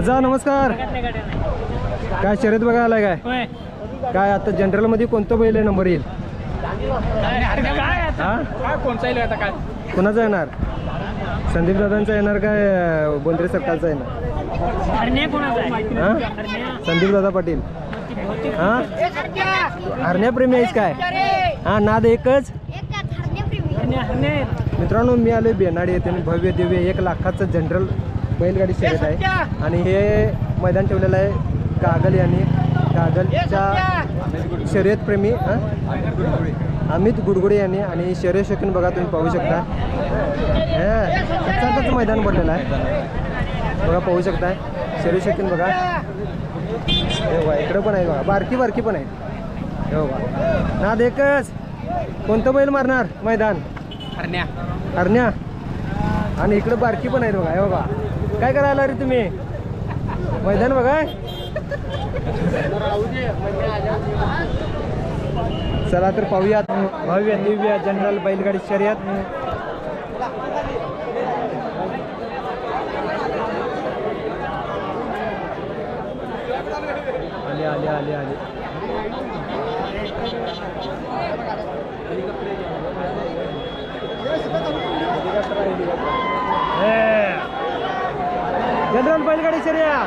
आजा नमस्कार. काय शर्यत बघायला आलाय काय? काय आता जनरलमध्ये कोणतं बैल आहे नंबर येईल? काय आता? काय? कोणचा येणार? संदीप दादांचा येणार काय बोंद्रे सरकारचा येणार? हरण्या हा? हरण्या. संदीप दादा पाटील. हा? हरण्याप्रेमी आहेस काय? हा नाद एकच? हरण्या हरण्या. मित्रांनो मी आलोय बेनाडी आणि भव्य दिव्य एक लाखाचं जनरल बैलगाडी शर्यत आहे. आणि हे मैदान ठेवलेलं आहे कागल यांनी. कागलच्या शर्यतप्रेमी? अमित गुडगुडे यांनी आणि शर्यत शौकीन बघा तुम्ही पाहू शकता. कच्चाचं मैदान पडलेलं आहे. बघा पाहू शकता. शर्यत शौकीन बघा. हे बघा इकडं पण आहे बघा. बारकी बारकी पण आहे. हे बघा नाद एकच. कोणतं बैल मारणार मैदान? हरण्या. हरण्या. आणि इकडे बारकी पण आहेत बघा हे बघा. काय करायला रे तुम्ही? मैदान बघा. चला तर पाहूयात. भव्य दिव्य जनरल बैलगाडी शर्यत. आले आले आले आले. जनरल बैलगाडी शर्या